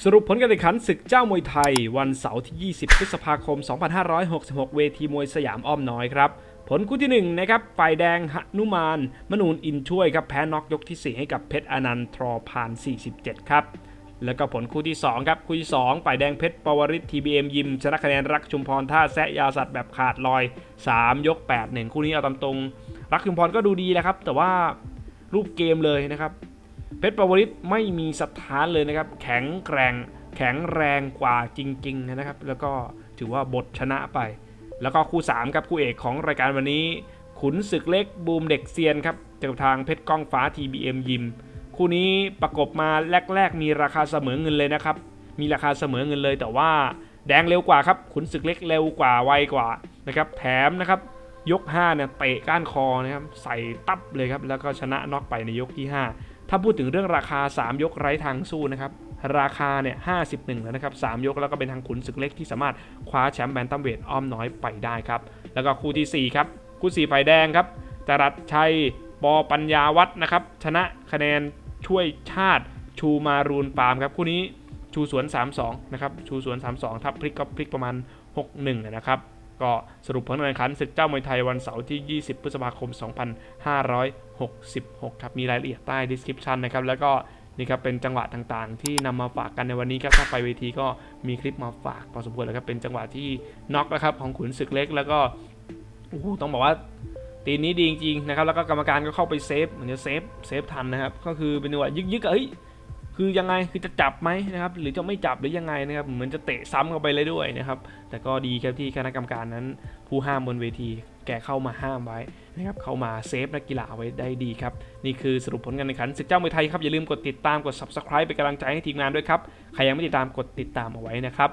สรุปผลการแข่งขันศึกเจ้ามวยไทย วันเสาร์ที่ 20 พฤษภาคม 2566 เวทีมวยสยามอ้อมน้อยครับ ผลคู่ที่ 1 นะครับ ฝ่ายแดงหนุมาน มนูนอินช่วยครับ แพ้น็อกยกที่ 4 ให้กับเพชรอนันต์ทรพาน 47 ครับ แล้วก็ผลคู่ที่ 2 ครับ คู่ที่ 2 ฝ่ายแดงเพชรปวริศทีบีเอ็มยิม ชนะคะแนนรักชุมพรท่าแซะยาสัตว์แบบขาดลอย 3 ยก8 1คู่นี้เอาตามตรง รักชุมพรก็ดูดีแล้วครับ แต่ว่ารูปเกมเลยนะครับ เพชรปวริศไม่มีสถานเลยนะครับ แข็งแกร่งแข็งแรงกว่าจริง ๆ นะครับ แล้วก็ถือว่าบทชนะไป แล้วก็คู่ 3 ครับคู่เอกของรายการวันนี้ ขุนศึกเล็กบูมเด็กเซียนครับเจอกับทางเพชรก้องฟ้า TBM ยิม คู่นี้ประกบมาแรก ๆ มีราคาเสมอเงินเลยนะครับ มีราคาเสมอเงินเลยแต่ว่าแดงเร็วกว่าครับ ขุนศึกเล็กเร็วกว่าไวกว่านะครับ แถมนะครับยก5เนี่ยเตะก้านคอนะครับใส่ตับเลยครับแล้วก็ชนะน็อกไปในยกที่ 5 ถ้าพูดถึงเรื่องราคา 3 ยกไร้ทางสู้นะครับราคาเนี่ย51 แล้วนะครับ3ยกแล้วก็เป็นทางขุนศึกเล็กที่สามารถคว้าแชมป์แบนตัมเวทอ้อมน้อยไปได้ครับ แล้วก็คู่ทีสี่4 ครับ คู่4ฝ่ายแดงครับจรัสชัย ปอปัญญาวัฒนะครับ ชนะคะแนนช่วยชาติชูมารูนปาล์มครับ คู่นี้ชูสวน 3-2 นะครับ ชูสวน 3-2ถ้าพลิกก็พลิกประมาณ 6-1 นะครับ ก็สรุปผลการแข่งขันศึกเจ้ามวยไทยวันเสาร์ที่ 20 พฤษภาคม 2566 ครับมีรายละเอียดใต้ description นะครับแล้วก็นี่ครับเป็นจังหวะต่างๆ ที่นำมาฝากกันในวันนี้ครับถ้าไปเวทีก็มีคลิปมาฝากพอสมควรแล้วครับเป็นจังหวะที่น็อกนะครับของขุนศึกเล็กแล้วก็โอ้โหต้องบอกว่าตีนนี้ดีจริงๆนะครับแล้วก็กรรมการก็เข้าไปเซฟเหมือนจะเซฟเซฟทันนะครับก็คือเป็นจังหวะยึกๆเฮ้ย คือยังไงคือจะจับไหมนะครับหรือจะไม่จับหรือยังไงนะครับเหมือนจะเตะซ้ำเข้าไปเลยด้วยนะครับ แต่ก็ดีครับที่คณะกรรมการนั้น ผู้ห้ามบนเวที แกเข้ามาห้ามไว้นะครับเข้ามาเซฟนักกีฬาไว้ได้ดีครับ นี่คือสรุปผลการแข่งขันศึกเจ้ามวยไทยครับอย่าลืมกดติดตามกด subscribe เป็นกำลังใจให้ทีมงานด้วยครับใครยังไม่ติดตามกดติดตามเอาไว้นะครับ